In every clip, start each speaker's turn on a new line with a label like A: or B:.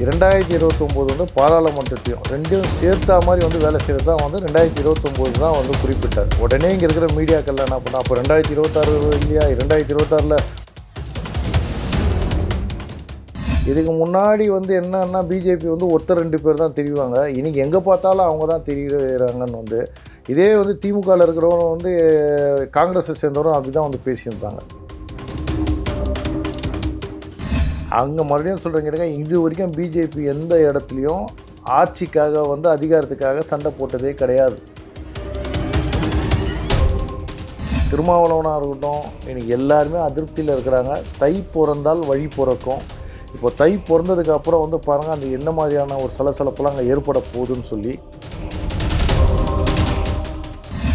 A: ரெண்டாயிரத்தி இருபத்தொம்போது வந்து பாராளுமன்றத்தையும் ரெண்டையும் சேர்த்தா மாதிரி வந்து வேலை செய்கிறது தான் வந்து ரெண்டாயிரத்தி இருபத்தொம்போது தான் வந்து குறிப்பிட்டார். உடனே இங்கே இருக்கிற மீடியாக்கள் என்ன பண்ணால் அப்போ ரெண்டாயிரத்தி இருபத்தாறு இல்லையா? ரெண்டாயிரத்தி இருபத்தாறில். இதுக்கு முன்னாடி வந்து என்னன்னா பிஜேபி வந்து ஒருத்தர் ரெண்டு பேர் தான் தெரிவாங்க. இன்றைக்கி எங்கே பார்த்தாலும் அவங்க தான் தெரிகிறாங்கன்னு வந்து இதே வந்து திமுகவில் இருக்கிறவங்க வந்து காங்கிரஸை சேர்ந்தவரும் அப்படி தான் வந்து பேசியிருந்தாங்க. அங்கே மறுபடியும் சொல்கிறேங்க இது வரைக்கும் பிஜேபி எந்த இடத்துலையும் ஆட்சிக்காக வந்து அதிகாரத்துக்காக சண்டை போட்டதே கிடையாது. திருமாவளவனாக இருக்கட்டும் இன்னைக்கு எல்லாருமே அதிருப்தியில் இருக்கிறாங்க. தை பிறந்தால் வழி பிறக்கும். இப்போ தை பிறந்ததுக்கு அப்புறம் வந்து பாருங்கள் அந்த என்ன மாதிரியான ஒரு சலசலப்பெல்லாம் அங்கே ஏற்பட போகுதுன்னு சொல்லி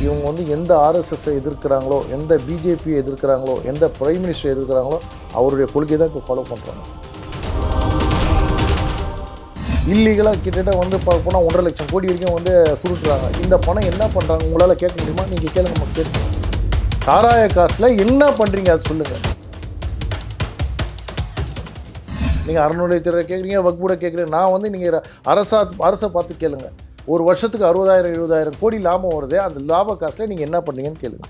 A: இவங்க வந்து எந்த ஆர்எஸ்எஸ்ஸை எதிர்க்கிறாங்களோ எந்த பிஜேபியை எதிர்க்கிறாங்களோ எந்த பிரைம் மினிஸ்டரை எதிர்க்கிறாங்களோ அவருடைய கொள்கை தான் இப்போ ஃபாலோ பண்ணுறாங்க இல்லீகலாக கிட்டத்தட்ட வந்து பார்க்க போனால் ஒன்றரை லட்சம் கோடி வரைக்கும் வந்து சுருட்டுறாங்க. இந்த பணம் என்ன பண்ணுறாங்க உங்களால் கேட்க முடியுமா? நீங்கள் கேளுங்க நம்ம கேட்க சாராய காசில் என்ன பண்ணுறீங்க அது சொல்லுங்கள் நீங்கள் அறநிலையத்துறை கேட்குறீங்க வக்பூட கேட்குறீங்க நான் வந்து நீங்கள் அரசா அரசை பார்த்து கேளுங்கள் ஒரு வருஷத்துக்கு அறுபதாயிரம் எழுபதாயிரம் கோடி லாபம் வருதே அந்த லாப காசில் நீங்கள் என்ன பண்ணீங்கன்னு கேளுங்க.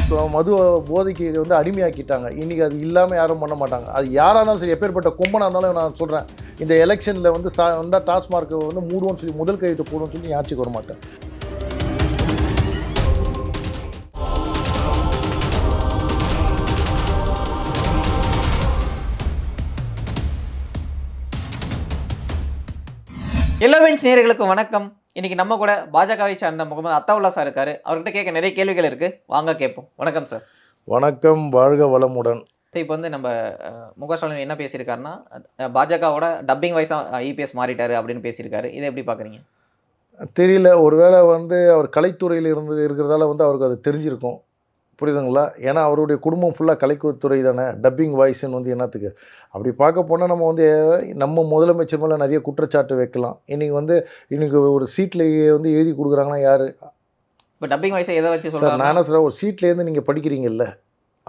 A: இப்போ மது போதைக்கு வந்து அடிமையாக்கிட்டாங்க. இன்றைக்கி அது இல்லாமல் யாரும் பண்ண மாட்டாங்க. அது யாராக இருந்தாலும் சரி எப்பேற்பட்ட கும்பனாக இருந்தாலும் நான் சொல்கிறேன் இந்த எலெக்ஷனில் வந்து சா வந்தால் டாஸ்மார்க்கை வந்து மூடுவோன்னு சொல்லி முதல் கையெழுத்து போடுவோம்னு சொல்லி ஆட்சிக்கு வர மாட்டேன்.
B: எல்லோவென்ஸ் நேயர்களுக்கு வணக்கம். இன்னைக்கு நம்ம கூட பாஜகவை சார்ந்த முகமது அத்தாவுல்லா சார் இருக்காரு. அவர்கிட்ட கேட்க நிறைய கேள்விகள் இருக்கு. வாங்க கேட்போம். வணக்கம் சார்
A: வணக்கம். வாழ்க வளமுடன்.
B: இப்போ வந்து நம்ம முக ஸ்டாலின் என்ன பேசியிருக்காருன்னா பாஜகவோட டப்பிங் வைஸாக இபிஎஸ் மாறிட்டாரு அப்படின்னு பேசியிருக்காரு. இதை எப்படி பார்க்குறீங்க
A: தெரியல. ஒருவேளை வந்து அவர் கலைத்துறையில் இருந்து இருக்கிறதால வந்து அவருக்கு அது தெரிஞ்சிருக்கும். புரியுதுங்களா? ஏன்னா அவருடைய குடும்பம் ஃபுல்லாக கலைத்துறை தானே. டப்பிங் வாய்ஸ்ன்னு வந்து என்னத்துக்கு? அப்படி பார்க்க போனால் நம்ம வந்து நம்ம முதலமைச்சர் மேலே நிறைய குற்றச்சாட்டு வைக்கலாம். இன்றைக்கி வந்து இன்றைக்கி ஒரு சீட்லேயே வந்து எழுதி கொடுக்குறாங்கன்னா யார்?
B: இப்போ டப்பிங் வைஸை எதை வச்சு
A: சார்
B: சொல்றாரு
A: நான் என்ன சொல்கிறேன் ஒரு சீட்லேருந்து நீங்கள் படிக்கிறீங்கல்ல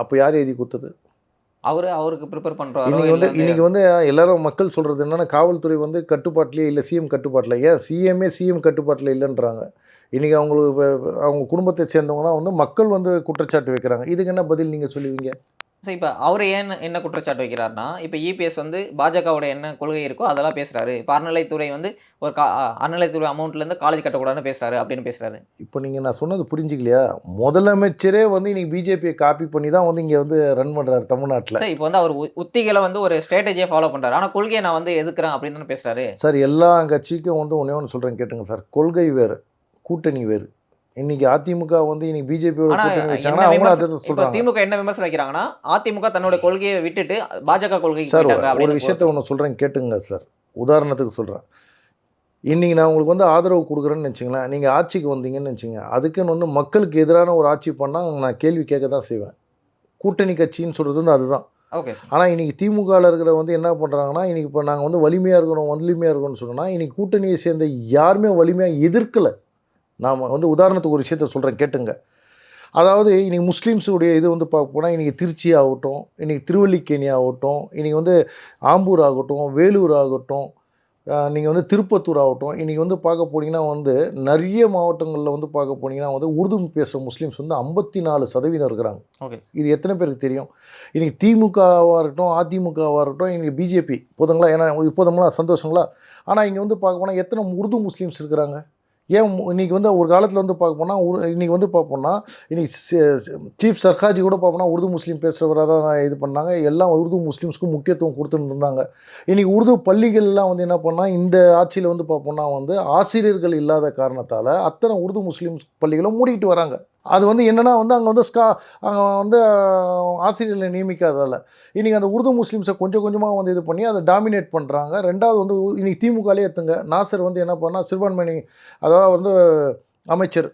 A: அப்போ யார் எழுதி கொடுத்தது?
B: அவரு அவருக்கு ப்ரிப்பேர் பண்ணுறாரோ
A: இன்னைக்கு வந்து இன்னைக்கு வந்து எல்லாரும் மக்கள் சொல்கிறது என்னன்னா காவல்துறை வந்து கட்டுப்பாட்டிலே இல்லை சிஎம் கட்டுப்பாட்டில். ஏன்? சிஎம்ஏ சிஎம் கட்டுப்பாட்டில் இல்லைன்றாங்க. இன்றைக்கி அவங்களுக்கு இப்ப- அவங்க குடும்பத்தை சேர்ந்தவங்க தான் வந்து மக்கள் வந்து குற்றச்சாட்டு வைக்கிறாங்க. இதுக்கு என்ன பதில் நீங்கள் சொல்லுவீங்க?
B: சரி இப்போ அவர் ஏன் என்ன குற்றச்சாட்டு வைக்கிறாருன்னா இப்போ இபிஎஸ் வந்து பாஜகவோட என்ன கொள்கை இருக்கோ அதெல்லாம் பேசுறாரு. இப்போ அறநிலைத்துறை வந்து ஒரு கா அறநிலைத்துறை அமௌண்ட்லேருந்து காலேஜ் கட்டக்கூடாதுன்னு பேசுறாரு அப்படின்னு பேசுறாரு.
A: இப்போ நீங்கள் நான் சொன்னது புரிஞ்சுக்கலையா? முதலமைச்சரே வந்து இன்னைக்கு பிஜேபியை காப்பி பண்ணி தான் வந்து இங்கே வந்து ரன் பண்ணுறாரு தமிழ்நாட்டில்.
B: சார் இப்போ வந்து அவர் உத்திகளை வந்து ஒரு ஸ்ட்ராட்டஜியை ஃபாலோ பண்றாரு. ஆனா கொள்கையை நான் வந்து எதுக்குறேன் அப்படின்னு தானே பேசுறாரு.
A: சார் எல்லா கட்சிக்கும் வந்து ஒன்றே ஒன்று சொல்கிறேன் கேட்டுங்க சார். கொள்கை வேறு. கூட்டணி வேறு. இன்னைக்கு அதிமுக வந்து இன்னைக்கு பிஜேபியோட கூட்டணி வச்சாங்கன்னா அவங்களும் சொல்கிறாங்க
B: திமுக என்ன விமர்சனம் வைக்கிறாங்கன்னா அதிமுக தன்னோட கொள்கையை விட்டுட்டு பாஜக கொள்கைக்கு
A: சார் ஒரு விஷயத்த ஒன்று சொல்கிறேன் கேட்டுங்க சார். உதாரணத்துக்கு சொல்கிறேன் இன்றைக்கி நான் உங்களுக்கு வந்து ஆதரவு கொடுக்குறேன்னு வச்சுங்களேன் நீங்கள் ஆட்சிக்கு வந்தீங்கன்னு வச்சுங்க அதுக்குன்னு வந்து மக்களுக்கு எதிரான ஒரு ஆட்சி பண்ணால் நான் கேள்வி கேட்க தான் செய்வேன். கூட்டணி கட்சின்னு சொல்கிறது வந்து அதுதான்.
B: ஓகே
A: ஆனால் இன்றைக்கி திமுகவில் இருக்கிற வந்து என்ன பண்ணுறாங்கன்னா இன்றைக்கி இப்போ நாங்கள் வந்து வலிமையாக இருக்கணும் வலிமையாக இருக்கணும்னு சொன்னோம்னா இன்றைக்கி கூட்டணியை சேர்ந்த யாருமே வலிமையாக எதிர்க்கலை. நாம் வந்து உதாரணத்துக்கு ஒரு விஷயத்த சொல்கிறேன் கேட்டுங்க. அதாவது இன்றைக்கி முஸ்லீம்ஸுடைய இது வந்து பார்க்க போனால் இன்றைக்கி திருச்சி ஆகட்டும் இன்றைக்கி திருவல்லிக்கேணி ஆகட்டும் இன்றைக்கி வந்து ஆம்பூர் ஆகட்டும் வேலூர் ஆகட்டும் நீங்கள் வந்து திருப்பத்தூர் ஆகட்டும் இன்றைக்கி வந்து பார்க்க போனீங்கன்னா வந்து நிறைய மாவட்டங்களில் வந்து பார்க்க போனீங்கன்னா வந்து உருது பேசுகிற முஸ்லீம்ஸ் வந்து ஐம்பத்தி நாலு சதவீதம் இருக்கிறாங்க.
B: ஓகே.
A: இது எத்தனை பேருக்கு தெரியும்? இன்றைக்கி திமுகவாக இருக்கட்டும் அதிமுகவாக இருக்கட்டும் இன்றைக்கி பிஜேபி போதுங்களா? ஏன்னா இப்போதங்களா சந்தோஷங்களா? ஆனால் இங்கே வந்து பார்க்க போனால் எத்தனை உருது முஸ்லீம்ஸ் இருக்கிறாங்க? ஏன் இன்றைக்கி வந்து ஒரு காலத்தில் வந்து பார்க்க போனால் உரு- இன்னைக்கு வந்து பார்ப்போம்னா இன்றைக்கி சீஃப் சர்காஜி கூட பார்ப்போம்னா உருது முஸ்லீம் பேசுகிறவராக தான் இது பண்ணாங்க. எல்லாம் உருது முஸ்லீம்ஸ்க்கு முக்கியத்துவம் கொடுத்துட்டு இருந்தாங்க. இன்றைக்கி உருது பள்ளிகள்லாம் வந்து என்ன பண்ணால் இந்த ஆட்சியில் வந்து பார்ப்போம்னா வந்து ஆசிரியர்கள் இல்லாத காரணத்தால் அத்தனை உருது முஸ்லீம் பள்ளிகளும் மூடிக்கிட்டு வராங்க. அது வந்து என்னென்னா வந்து அங்கே வந்து ஸ்கா அங்கே வந்து ஆசிரியர்களை நியமிக்காததால் இன்றைக்கி அந்த உருது முஸ்லீம்ஸை கொஞ்சம் கொஞ்சமாக வந்து இது பண்ணி அதை டாமினேட் பண்ணுறாங்க ரெண்டாவது வந்து இன்றைக்கி திமுகலே எடுத்துங்க நாசர் வந்து என்ன பண்ணால் சிறுபான்மணி அதாவது வந்து அமைச்சர்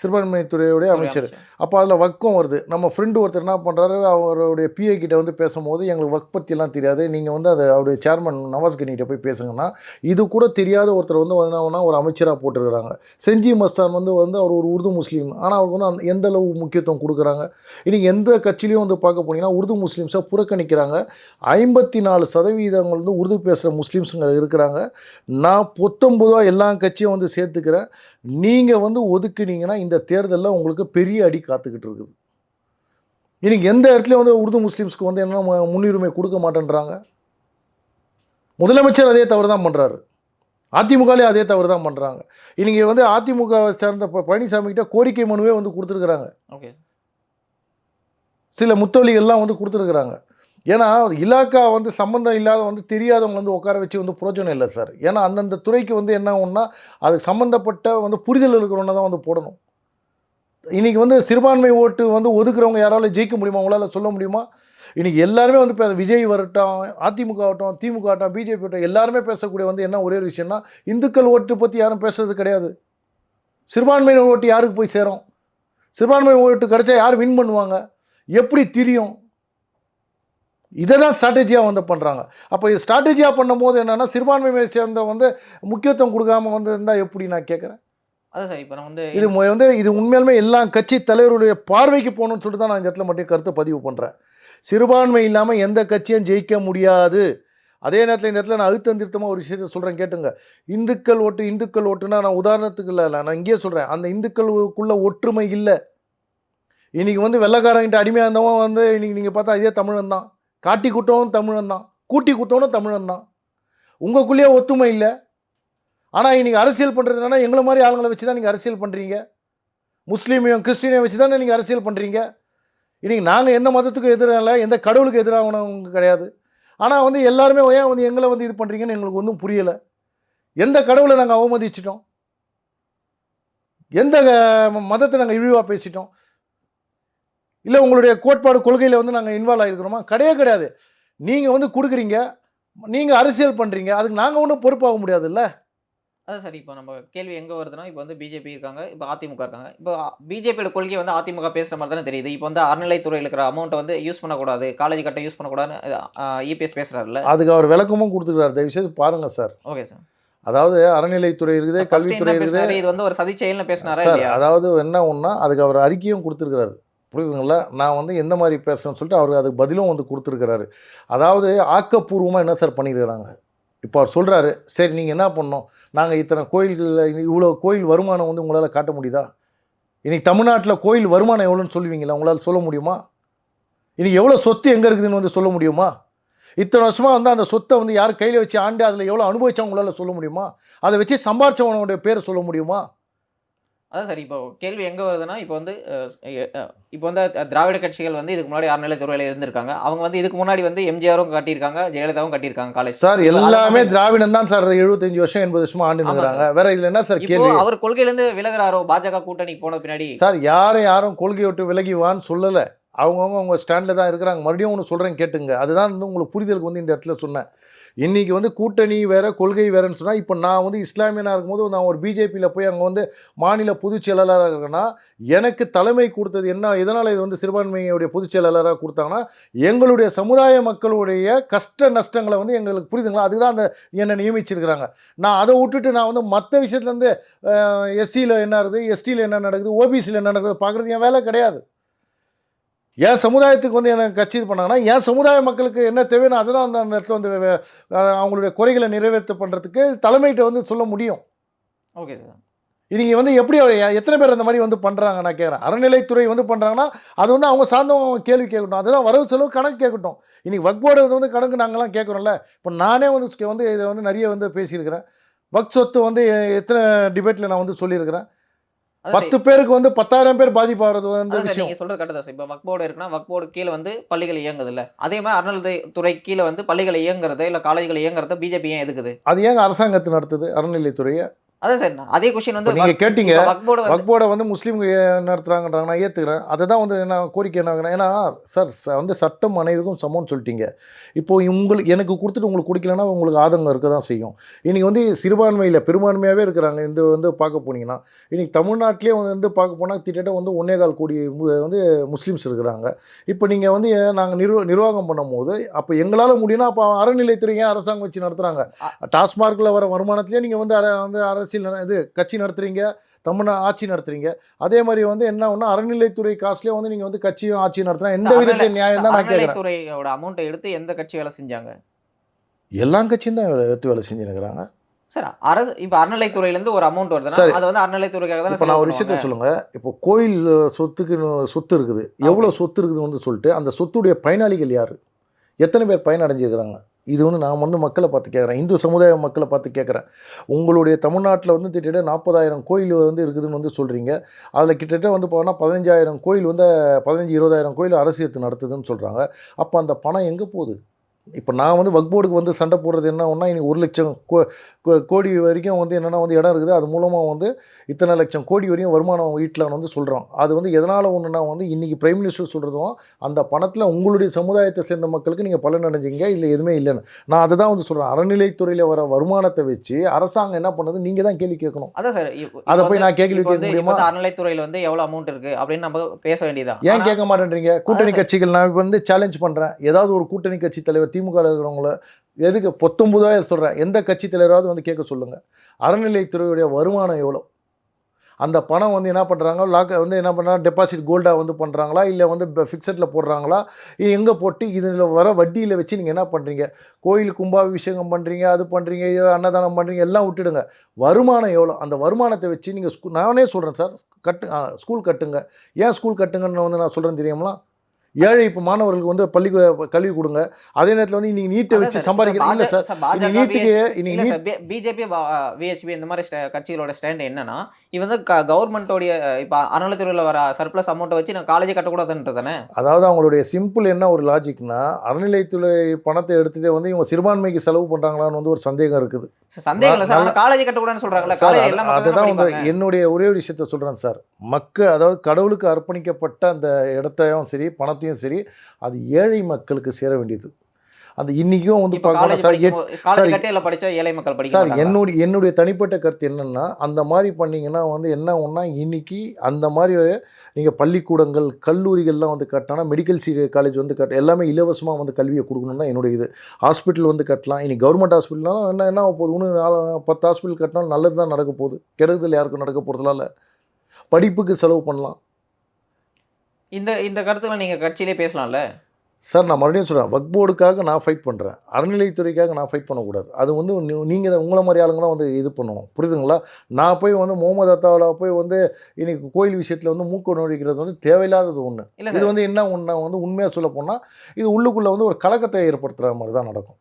A: சிறுபான்மைத்துறையுடைய அமைச்சர். அப்போ அதில் வக்கம் வருது. நம்ம ஃப்ரெண்டு ஒருத்தர் என்ன பண்ணுறாரு அவருடைய பிஏ கிட்ட வந்து பேசும்போது எங்களுக்கு வக் பற்றிலாம் தெரியாது. நீங்கள் வந்து அதை அவருடைய சேர்மன் நவாஸ் கனிகிட்ட போய் பேசுங்கன்னா இது கூட தெரியாத ஒருத்தர் வந்து என்ன ஒரு அமைச்சராக போட்டிருக்கிறாங்க. செஞ்சி மஸ்தான் வந்து வந்து அவர் ஒரு உருது முஸ்லீம். ஆனால் அவருக்கு வந்து அந்த எந்த அளவு முக்கியத்துவம் கொடுக்குறாங்க? இன்றைக்கி எந்த கட்சியிலையும் வந்து பார்க்க போனீங்கன்னா உருது முஸ்லீம்ஸை புறக்கணிக்கிறாங்க. ஐம்பத்தி நாலு சதவீதங்கள் வந்து உருது பேசுகிற முஸ்லீம்ஸுங்க இருக்கிறாங்க. நான் பொத்தொம்பதுவா எல்லா கட்சியும் வந்து சேர்த்துக்கிறேன். நீங்கள் வந்து ஒதுக்குனீங்கன்னா இந்த தேர்தலில் உங்களுக்கு பெரிய அடி காத்துக்கிட்டு இருக்குது. இன்னைக்கு எந்த இடத்துலையும் வந்து உருது முஸ்லீம்ஸ்க்கு வந்து என்ன முன்னுரிமை கொடுக்க மாட்டேன்றாங்க? முதலமைச்சர் அதே தவறு தான் பண்ணுறாரு அதிமுகலே அதே தவறு தான் பண்ணுறாங்க இன்னைக்கு வந்து அதிமுக சேர்ந்த பழனிசாமி கிட்ட கோரிக்கை மனுவே வந்து கொடுத்துருக்குறாங்க.
B: ஓகே.
A: சில முத்தொழிகள்லாம் வந்து கொடுத்துருக்குறாங்க. ஏன்னா இலாக்கா வந்து சம்மந்தம் இல்லாத வந்து தெரியாதவங்க வந்து உட்கார வச்சு வந்து பிரயோஜனம் இல்லை சார். ஏன்னா அந்தந்த துறைக்கு வந்து என்ன ஒன்றா அதுக்கு சம்மந்தப்பட்ட வந்து புரிதல் இருக்கிறவன தான் வந்து போடணும். இன்றைக்கி வந்து சிறுபான்மை ஓட்டு வந்து ஒதுக்குறவங்க யாரால ஜெயிக்க முடியுமா? உங்களால் சொல்ல முடியுமா? இன்றைக்கி எல்லாருமே வந்து இப்போ விஜய் வரட்டும் அதிமுக ஆகட்டும் திமுக ஆகட்டும் பிஜேபி ஆகட்டும் எல்லாருமே பேசக்கூடிய வந்து என்ன ஒரே ஒரு விஷயம்னா இந்துக்கள் ஓட்டு பற்றி யாரும் பேசுறது கிடையாது. சிறுபான்மையினர் ஓட்டு யாருக்கு போய் சேரும்? சிறுபான்மை ஓட்டு கிடைச்சா யார் வின் பண்ணுவாங்க? எப்படி தெரியும்? இதை தான் ஸ்ட்ராட்டஜியாக வந்து பண்ணுறாங்க அப்போ இது ஸ்ட்ராட்டஜியாக பண்ணும்போது என்னென்னா சிறுபான்மையை சேர்ந்த வந்து முக்கியத்துவம் கொடுக்காம வந்து இருந்தால் எப்படி நான் கேட்குறேன்
B: அதான் சார் இப்போ நான் வந்து
A: இது வந்து இது உண்மையாலுமே எல்லா கட்சி தலைவருடைய பார்வைக்கு போகணும்னு சொல்லிட்டு தான் நான் இந்த இடத்துல மட்டும் கருத்து பதிவு பண்ணுறேன் சிறுபான்மை இல்லாமல் எந்த கட்சியும் ஜெயிக்க முடியாது. அதே நேரத்தில் இந்த இடத்துல நான் அழுத்தம் திருத்தமாக ஒரு விஷயத்தை சொல்கிறேன் கேட்டுங்க. இந்துக்கள் ஓட்டு இந்துக்கள் ஓட்டுனா நான் உதாரணத்துக்கு இல்லை நான் இங்கேயே சொல்கிறேன் அந்த இந்துக்களுக்குள்ள ஒற்றுமை இல்லை. இன்னைக்கு வந்து வெள்ளைக்காரங்கிட்ட அடிமையாக இருந்தவன் வந்து இன்னைக்கு நீங்கள் பார்த்தா இதே தமிழன் தான். காட்டி குட்டவனும் தமிழன் தான். கூட்டி கூட்டவனும் தமிழன் தான். உங்களுக்குள்ளேயே ஒத்துமை இல்லை. ஆனால் இன்றைக்கி அரசியல் பண்ணுறது எங்களை மாதிரி ஆளுங்களை வச்சு தான் நீங்கள் அரசியல் பண்ணுறீங்க முஸ்லீமையும் கிறிஸ்டினையும் வச்சு தானே நீங்கள் அரசியல் பண்ணுறீங்க இன்றைக்கி நாங்கள் எந்த மதத்துக்கும் எதிராக எந்த கடவுளுக்கு எதிரானவங்க கிடையாது. ஆனால் வந்து எல்லாருமே ஏன் வந்து எங்களை வந்து இது பண்ணுறீங்கன்னு எங்களுக்கு ஒன்றும் புரியலை. எந்த கடவுளை நாங்கள் அவமதிச்சிட்டோம்? எந்த மதத்தை நாங்கள் இழிவாக பேசிட்டோம்? இல்லை உங்களுடைய கோட்பாடு கொள்கையில் வந்து நாங்கள் இன்வால்வ் ஆகிருக்கிறோமா கிடையவே கிடையாது. நீங்கள் வந்து கொடுக்குறீங்க நீங்கள் அரசியல் பண்ணுறீங்க அதுக்கு நாங்கள் ஒன்றும் பொறுப்பாக முடியாதுல்ல?
B: அதான் சார் இப்போ நம்ம கேள்வி எங்கே வருதுன்னா இப்போ வந்து பிஜேபி இருக்காங்க இப்போ அதிமுக இருக்காங்க. இப்போ பிஜேபியோட கொள்கை வந்து அதிமுக பேசுகிற மாதிரி தானே தெரியுது. இப்போ வந்து அறநிலைத்துறையில் இருக்கிற அமௌண்ட்டை வந்து யூஸ் பண்ணக்கூடாது காலேஜ் கட்ட யூஸ் பண்ணக்கூடாதுன்னு இபிஎஸ் பேசுகிறாருல்ல
A: அதுக்கு அவர் விளக்கமும் கொடுத்துக்கிறார் தயவுசெய்து பாருங்கள் சார்.
B: ஓகே சார்
A: அதாவது அறநிலைத்துறை இருக்குது கல்வித்துறை இருக்குது.
B: இது வந்து ஒரு சதி செயல்னு பேசினாரா
A: சார் அதாவது என்ன ஒன்றா அதுக்கு அவர் அறிக்கையும் கொடுத்துருக்கிறாரு. புரியுதுங்களா? நான் வந்து எந்த மாதிரி பேசுறேன்னு சொல்லிட்டு அவர் அதுக்கு பதிலும் வந்து கொடுத்துருக்கிறாரு. அதாவது ஆக்கப்பூர்வமாக என்ன சார் பண்ணியிருக்கிறாங்க இப்போ அவர் சொல்கிறாரு சரி நீங்கள் என்ன பண்ணணும்? நாங்கள் இத்தனை கோயில்களில் இவ்வளோ கோயில் வருமானம் வந்து உங்களால் காட்ட முடியுதா? இன்னைக்கு தமிழ்நாட்டில் கோயில் வருமானம் எவ்வளோன்னு சொல்லுவீங்களா? உங்களால் சொல்ல முடியுமா? இன்றைக்கி எவ்வளோ சொத்து எங்கே இருக்குதுன்னு வந்து சொல்ல முடியுமா? இத்தனை வருஷமாக வந்து அந்த சொத்தை வந்து யார் கையில் வச்சு ஆண்டு அதில் எவ்வளோ அனுபவிச்சா உங்களால் சொல்ல முடியுமா? அதை வச்சு சம்பாரிச்சவனுடைய பேரை சொல்ல முடியுமா?
B: அதான் சார் இப்போ கேள்வி எங்கே வருதுன்னா இப்போ வந்து இப்போ வந்து திராவிட கட்சிகள் வந்து இதுக்கு முன்னாடி அறநிலைத்துறையில் இருந்திருக்காங்க. அவங்க வந்து இதுக்கு முன்னாடி வந்து எம்ஜிஆரும் கட்டியிருக்காங்க ஜெயலலிதாவும் கட்டியிருக்காங்க காலேஜ்
A: சார் எல்லாமே திராவிடம் தான் சார் எழுபத்தஞ்சு வருஷம் எண்பது வருஷமா ஆண்டு இருக்கிறாங்க. வேற இதுல என்ன சார் கேள்வி?
B: அவர் கொள்கையிலேருந்து விலகுறாரோ பாஜக கூட்டணிக்கு போன பின்னாடி?
A: சார் யாரும் யாரும் கொள்கை விட்டு விலகி வான்னு சொல்லலை. அவங்கவுங்க அவங்க ஸ்டாண்டில் தான் இருக்கிறாங்க. மறுபடியும் ஒன்று சொல்கிறேன் கேட்டுங்க. அதுதான் வந்து உங்களுக்கு புரிதலுக்கு வந்து இந்த இடத்துல சொன்னேன். இன்றைக்கி வந்து கூட்டணி வேறு கொள்கை வேறுன்னு சொன்னால் இப்போ நான் வந்து இஸ்லாமியனாக இருக்கும்போது நான் ஒரு பிஜேபியில் போய் அங்கே வந்து மாநில பொதுச் செயலாளராக இருக்கேன்னா எனக்கு தலைமை கொடுத்தது என்ன எதனால் இது வந்து சிறுபான்மையுடைய பொதுச் செயலாளராக கொடுத்தாங்கன்னா எங்களுடைய சமுதாய மக்களுடைய கஷ்ட நஷ்டங்களை வந்து எங்களுக்கு புரியுதுங்களா அதுதான் அந்த என்னை நியமிச்சிருக்கிறாங்க. நான் அதை விட்டுட்டு நான் வந்து மற்ற விஷயத்துலேருந்து எஸ்சியில் என்ன இருக்குது எஸ்டியில் என்ன நடக்குது ஓபிசியில் என்ன நடக்குது பார்க்குறது என் வேலை கிடையாது. என் சமுதாயத்துக்கு வந்து எனக்கு கட்சி இது பண்ணாங்கன்னா என் சமுதாய மக்களுக்கு என்ன தேவைன்னு அதை தான் அந்த இடத்துல வந்து அவங்களுடைய குறைகளை நிறைவேற்ற பண்ணுறதுக்கு தலைமைகிட்ட வந்து சொல்ல முடியும்.
B: Okay sir.
A: இவங்க வந்து எப்படி எத்தனை பேர் அந்த மாதிரி வந்து பண்ணுறாங்க நான் கேட்குறேன் அறநிலைத்துறை வந்து பண்ணுறாங்கன்னா அது வந்து அவங்க சார்ந்தவங்க கேள்வி கேட்கட்டும். அதுதான் வரவு செலவு கணக்கு கேட்கட்டும். இன்னைக்கு வக் போர்டு வந்து வந்து கணக்கு நாங்களாம் கேட்குறோம்ல. இப்போ நானே வந்து வந்து இதை வந்து நிறைய வந்து பேசியிருக்கிறேன். வக் சொத்து வந்து எத்தனை டிபேட்டில் நான் வந்து சொல்லியிருக்கிறேன். பத்து பேருக்கு வந்து பத்தாயிரம் பேர் பாதிப்பாகிறது வந்து
B: அதான் சார்
A: விஷயம்.
B: நீங்க சொல்றது கரெக்ட் தான் இப்போ வக் போர்டு இருக்குன்னா வக் போர்டு கீழே வந்து பள்ளிகள் இயங்குது இல்ல அதே மாதிரி அறநிலைத்துறை கீழே வந்து பள்ளிகள் இயங்குறது இல்ல காலேஜ்கள் இயங்குறத பிஜேபி ஏன் எதுக்குது?
A: அது ஏங்க அரசாங்கத்தை நடத்துது? அறநிலைத்துறையை
B: அதான் சார் நான் அதே கொஸ்டின் வந்து
A: நீங்கள் கேட்டீங்க
B: வக் போர்டு வந்து
A: முஸ்லீம் நடத்துகிறாங்கன்றாங்க நான் ஏற்றுக்கிறேன் அதை தான் வந்து என்ன கோரிக்கை என்ன ஏன்னா சார் ச- வந்து சட்டம் அனைவருக்கும் சமம்னு சொல்லிட்டீங்க. இப்போ உங்களுக்கு எனக்கு கொடுத்துட்டு உங்களுக்கு கொடுக்கலன்னா உங்களுக்கு ஆதங்கம் இருக்க தான் செய்யும். இன்றைக்கி வந்து சிறுபான்மையில் பெரும்பான்மையாகவே இருக்கிறாங்க. இந்த வந்து பார்க்க போனீங்கன்னா இன்றைக்கி தமிழ்நாட்டிலே வந்து பார்க்க போனால் கிட்டத்தட்ட வந்து ஒன்னே கால் கோடி வந்து முஸ்லீம்ஸ் இருக்கிறாங்க. இப்போ நீங்கள் வந்து நாங்கள் நிர்வ நிர்வாகம் பண்ணும்போது அப்போ எங்களால் முடியும்னா அப்போ அறநிலைத்துறை ஏன் அரசாங்கம் வச்சு நடத்துகிறாங்க டாஸ்மார்க்கில் வர வருமானத்திலே நீங்கள் வந்து வந்து அரசியல் இது கட்சி நடத்துகிறீங்க தமிழ்நா ஆட்சி நடத்துறீங்க. அதே மாதிரி வந்து என்ன ஒன்று அறநிலைத்துறை காசுலேயே வந்து நீங்கள் வந்து கட்சியும் ஆட்சியும் நடத்துனா எந்த விதத்தில் நியாயம் தான்
B: அறநிலைத்துறையோட அமௌண்ட்டை எடுத்து எந்த கட்சி வேலை செஞ்சாங்க?
A: எல்லா கட்சியும் தான் எடுத்து வேலை செஞ்சுருக்கிறாங்க.
B: சார் அரசு இப்போ அறநிலைத்துறையில இருந்து ஒரு அமௌண்ட்
A: சரி.
B: அது வந்து அறநிலைத்துறைக்காக தானே
A: இப்போ நான் ஒரு விஷயத்த. சொல்லுங்க. இப்போ கோயில் சொத்துக்கு சொத்து இருக்குது. எவ்வளோ சொத்து இருக்குதுன்னு வந்து சொல்லிட்டு அந்த சொத்துடைய பயனாளிகள் யார்? எத்தனை பேர் பயனடைஞ்சிருக்கிறாங்க? இது வந்து நான் வந்து மக்களை பார்த்து கேட்குறேன். இந்து சமுதாய மக்களை பார்த்து கேட்குறேன். உங்களுடைய தமிழ்நாட்டில் வந்து கிட்டத்தட்ட நாற்பதாயிரம் கோயில் வந்து இருக்குதுன்னு வந்து சொல்கிறீங்க அதில் கிட்டத்தட்ட வந்து போனால் பதினஞ்சாயிரம் கோயில் வந்து பதினஞ்சு இருபதாயிரம் கோயில் அரசியத்து நடத்துதுன்னு சொல்கிறாங்க அப்போ அந்த பணம் எங்கே போகுது? இப்போ நான் வந்து வக்போர்டுக்கு வந்து சண்டை போடுறது என்ன ஒன்றா இன்னைக்கு ஒரு லட்சம் கோடி வரைக்கும் வந்து என்னென்னா வந்து இடம் இருக்குது. அது மூலமாக வந்து இத்தனை லட்சம் கோடி வரையும் வருமானம் ஈட்டலாம்னு வந்து சொல்கிறோம் அது வந்து எதனால் ஒன்றுனா வந்து இன்றைக்கி பிரைம் மினிஸ்டர் சொல்கிறதும் அந்த பணத்தில் உங்களுடைய சமுதாயத்தை சேர்ந்த மக்களுக்கு நீங்கள் பலன் அடைஞ்சிங்க இல்லை எதுவுமே இல்லைன்னு. நான் அதை தான் வந்து சொல்கிறேன் அறநிலைத்துறையில் வர வருமானத்தை வச்சு அரசாங்கம் என்ன பண்ணுது? நீங்கள் தான் கேள்வி கேட்கணும்.
B: அதான் சார்
A: அதை போய் நான் கேள்வி கேட்க முடியுமா?
B: அறநிலைத்துறையில வந்து எவ்வளவு அமௌண்ட் இருக்கு அப்படின்னு நம்ம பேச வேண்டியதான்
A: ஏன் கேட்க மாட்டேன்றீங்க? கூட்டணி கட்சிகள் நான் வந்து சேலஞ்ச் பண்ணுறேன் ஏதாவது ஒரு கூட்டணி கட்சி தலைவர் திமுக இருக்கிறவங்கள எதுக்கு? பொத்தொம்பதாயிரம் சொல்கிறேன் எந்த கட்சி தலைவராவது வந்து கேட்க சொல்லுங்கள் அறநிலைத்துறையுடைய வருமானம் எவ்வளோ அந்த பணம் வந்து என்ன பண்ணுறாங்க லாக் வந்து என்ன பண்ணுறாங்க டெபாசிட் கோல்டாக வந்து பண்ணுறாங்களா இல்லை வந்து ஃபிக்ஸட்டில் போடுறாங்களா? எங்கே போட்டு இதில் வர வட்டியில் வச்சு நீங்கள் என்ன பண்ணுறீங்க கோயில் கும்பாபிஷேகம் பண்ணுறீங்க அது பண்ணுறீங்க அன்னதானம் பண்ணுறீங்க எல்லாம் விட்டுடுங்க. வருமானம் எவ்வளோ அந்த வருமானத்தை வச்சு நீங்கள் ஸ்கூ நானே சொல்கிறேன் சார். கட்டு ஸ்கூல் கட்டுங்க. ஏன் ஸ்கூல் கட்டுங்கன்னு வந்து நான் சொல்கிறேன் தெரியுங்களா ஏழை இப்போ மாணவர்களுக்கு வந்து பள்ளி கு- கல்வி கொடுங்க. அதே நேரத்தில் வந்து நீங்கள் நீட்டை வச்சு இல்லை சார் இன்னைக்கு நீட்டுக்கு இன்னைக்கு
B: பிஜேபி விஹெச்பி இந்த மாதிரி கட்சிகளோட ஸ்டாண்ட் என்னன்னா இது வந்து கவர்மெண்டோடைய இப்போ அறநிலைத்துறையில் வர சர்ப்ளஸ் அமௌண்ட்டை வச்சு நான் காலேஜ் கட்டக்கூடாதுன்றது தானே
A: அதாவது அவங்களுடைய சிம்பிள் என்ன ஒரு லாஜிக்னா அறநிலைத்துறை பணத்தை எடுத்துகிட்டே வந்து இவங்க சிறுபான்மைக்கு செலவு பண்ணுறாங்களான்னு வந்து ஒரு சந்தேகம் இருக்குது.
B: சந்தேகம் இல்லை சார். காலேஜ் கட்டக்கூடாதுன்னு மக்களும்
A: அதுதான் என்னுடைய ஒரே ஒரு விஷயத்த சொல்கிறேன் சார். மக்க அதாவது கடவுளுக்கு அர்ப்பணிக்கப்பட்ட அந்த இடத்தையும் சரி பணத்தையும் சரி அது ஏழை மக்களுக்கு சேர வேண்டியது. அந்த இன்னைக்கும் வந்து பார்க்கணும் சார்
B: படிச்சா ஏழை மக்கள் படிக்க
A: சார்? என்னுடைய என்னுடைய தனிப்பட்ட கருத்து என்னென்னா அந்த மாதிரி பண்ணீங்கன்னா வந்து என்ன ஒன்றா இன்னைக்கு அந்த மாதிரி நீங்கள் பள்ளிக்கூடங்கள் கல்லூரிகள்லாம் வந்து கட்டினா மெடிக்கல் சி காலேஜ் வந்து கட்ட எல்லாமே இலவசமாக வந்து கல்வியை கொடுக்கணும் தான் என்னுடைய இது. ஹாஸ்பிட்டல் வந்து கட்டலாம். இனி கவர்மெண்ட் ஹாஸ்பிட்டல்னாலும் என்ன என்ன போகுது? நாலு- பத்து ஹாஸ்பிட்டல் கட்டினாலும் நல்லது தான் நடக்க போகுது. கெடுதல் யாருக்கும் நடக்க போகிறதுனால படிப்புக்கு செலவு பண்ணலாம்.
B: இந்த இந்த கருத்துக்களை நீங்க கட்சியிலே பேசலாம்ல?
A: சார் நான் மறுபடியும் சொல்கிறேன் வக் போர்டுக்காக நான் ஃபைட் பண்ணுறேன் அறநிலைத்துறைக்காக நான் ஃபைட் பண்ணக்கூடாது. அது வந்து நீங்கள் உங்களை மாதிரி ஆளுங்க தான் வந்து இது பண்ணணும் புரியுதுங்களா? நான் போய் வந்து முகமது அத்தாவில் போய் வந்து இன்னைக்கு கோயில் விஷயத்தில் வந்து மூக்கு நுழைக்கிறது வந்து தேவையில்லாதது ஒன்று இது வந்து என்ன ஒன்று வந்து உண்மையாக சொல்ல போனால் இது உள்ளுக்குள்ளே வந்து ஒரு கலக்கத்தை ஏற்படுத்துகிற மாதிரி தான் நடக்கும்.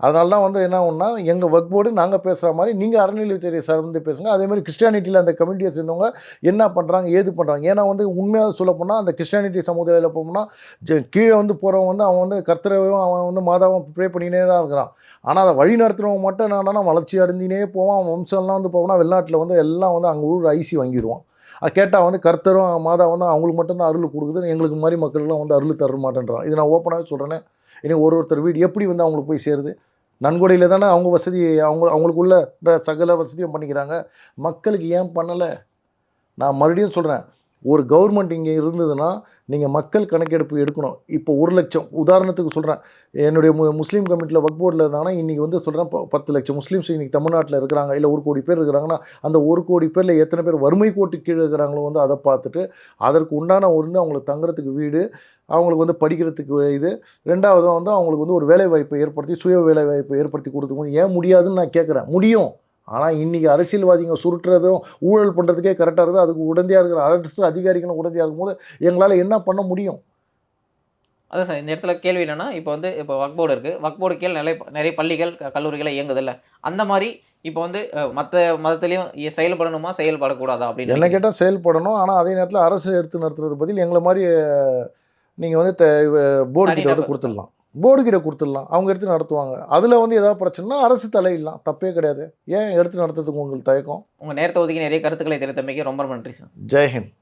A: அதனால தான் வந்து என்ன ஒன்றா எங்கள் ஒர்க் போர்டு நாங்கள் பேசுகிற மாதிரி நீங்கள் அறநிலையத்துறை சார்ந்து பேசுங்க. அதே மாதிரி கிறிஸ்டியானிட்டியில் அந்த கம்யூனிட்டியை சேர்ந்தவங்க என்ன பண்ணுறாங்க ஏது பண்ணுறாங்க ஏன்னா வந்து உண்மையாக சொல்ல போனால் அந்த கிறிஸ்டியானிட்டி சமுதாயத்தில் போனோம்னா ஜ- கீழே வந்து போகிறவன் வந்து அவன் வந்து கர்த்தரவையும் அவன் வந்து மாதாவும் ப்ரே பண்ணினே தான் இருக்கிறான். ஆனால் அதை வழி நடத்துகிறவன் மட்டும் என்னன்னா வளர்ச்சி அடைஞ்சினே போவான். அவன் வம்சம்லாம் வந்து போவோம்னா வெளிநாட்டில் வந்து எல்லாம் வந்து அங்கே ஊர் ஐசி வாங்கிடுவான் அது கேட்டால் வந்து கர்த்தரும் மாதா வந்து அவங்களுக்கு மட்டும்தான் அருள் கொடுக்குது எங்களுக்கு மாதிரி மக்கள்லாம் வந்து அருள் தர மாட்டேன்றான். இது நான் ஓப்பனாகவே சொல்கிறேன்னே இனி ஒரு ஒருத்தர் வீடு எப்படி வந்து அவங்களுக்கு போய் சேருது? நன்கொடையில் தானே அவங்க வசதி அவங்க அவங்களுக்குள்ள சகல வசதியும் பண்ணிக்கிறாங்க. மக்களுக்கு ஏன் பண்ணலை? நான் மறுபடியும் சொல்கிறேன் ஒரு கவர்மெண்ட் இங்கே இருந்ததுன்னா நீங்கள் மக்கள் கணக்கெடுப்பு எடுக்கணும். இப்போ ஒரு லட்சம் உதாரணத்துக்கு சொல்கிறேன் என்னுடைய மு முஸ்லீம் கமிட்டியில் வக் போர்டில் இருந்தாங்கன்னா இன்றைக்கி வந்து சொல்கிறேன் பத்து லட்சம் முஸ்லீம்ஸ் இன்றைக்கி தமிழ்நாட்டில் இருக்கிறாங்க. இல்லை ஒரு கோடி பேர் இருக்கிறாங்கன்னா அந்த ஒரு கோடி பேரில் எத்தனை பேர் வறுமை கோட்டு கீழே இருக்கிறாங்களோ வந்து அதை பார்த்துட்டு அதற்கு உண்டான ஒன்று அவங்களுக்கு தங்குறதுக்கு வீடு அவங்களுக்கு வந்து படிக்கிறதுக்கு இது. ரெண்டாவது வந்து அவங்களுக்கு வந்து ஒரு வேலைவாய்ப்பை ஏற்படுத்தி சுய வேலைவாய்ப்பை ஏற்படுத்தி கொடுத்துக்கணும் ஏன் முடியாதுன்னு நான் கேட்குறேன். முடியும். ஆனால் இன்றைக்கி அரசியல்வாதிங்க சுருட்டுறதும் ஊழல் பண்ணுறதுக்கே கரெக்டாக இருக்குது. அதுக்கு உடந்தையாக இருக்கிற அரசு அதிகாரிகளும் உடந்தையாக இருக்கும்போது எங்களால் என்ன பண்ண முடியும்?
B: அதான் சார் இந்த இடத்துல கேள்வி என்னன்னா இப்போ வந்து இப்போ வக் போர்டு இருக்கு. வக் போர்டு கீழ் நிறைய நிறைய பள்ளிகள் கல்லூரிகள் இயங்குது இல்ல அந்த மாதிரி இப்போ வந்து மற்ற மதத்துலேயும் செயல்படணுமா செயல்படக்கூடாதா அப்படின்னு
A: என்ன? கேட்டால் செயல்படணும். ஆனால் அதே நேரத்தில் அரசு எடுத்து நடத்துறது பதில் எங்களை மாதிரி நீங்கள் வந்து போர்டு கிட்ட வந்து. கொடுத்துடலாம். போர்டு கிட்ட கொடுத்துடலாம். அவங்க எடுத்து நடத்துவாங்க. அதில் வந்து ஏதாவது பிரச்சனைனா அரசு தலையிடலாம். தப்பே கிடையாது. ஏன் எடுத்து நடத்துறதுக்கு உங்களுக்கு தயக்கம்?
B: உங்க நேரத்தை ஒதுக்கி நிறைய கருத்துக்களை தெரிவித்தமைக்கு ரொம்ப ரொம்ப நன்றி சார்.
A: ஜெய்ஹிந்த்